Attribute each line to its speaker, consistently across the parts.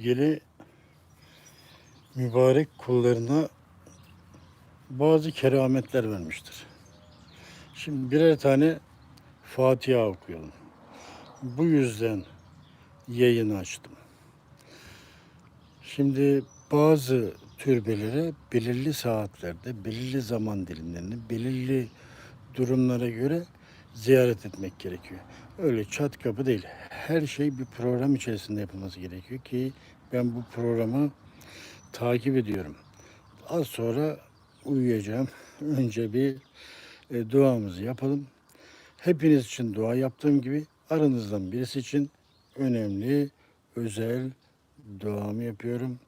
Speaker 1: ilgili mübarek kullarına bazı kerametler vermiştir. Şimdi birer tane Fatiha okuyalım. Bu yüzden yayını açtım. Şimdi bazı türbelere belirli saatlerde, belirli zaman dilimlerinde, belirli durumlara göre ziyaret etmek gerekiyor. Öyle çat kapı değil. Her şey bir program içerisinde yapılması gerekiyor ki ben bu programı takip ediyorum. Az sonra uyuyacağım. Önce bir e, duamızı yapalım. Hepiniz için dua yaptığım gibi aranızdan birisi için önemli, özel duamı yapıyorum.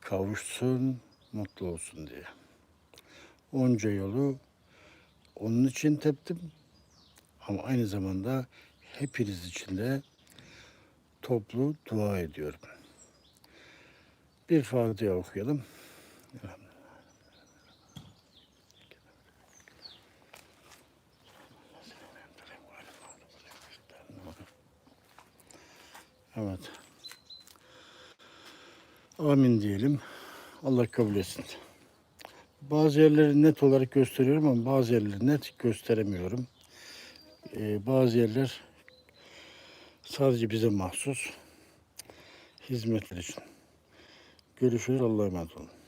Speaker 1: Kavuşsun, mutlu olsun diye. Onca yolu onun için teptim. Ama aynı zamanda hepiniz için de toplu dua ediyorum. Bir Fatiha okuyalım. Evet. Amin diyelim. Allah kabul etsin. Bazı yerleri net olarak gösteriyorum ama bazı yerleri net gösteremiyorum. Ee, bazı yerler sadece bize mahsus hizmetler için. Görüşürüz. Allah'a emanet olun.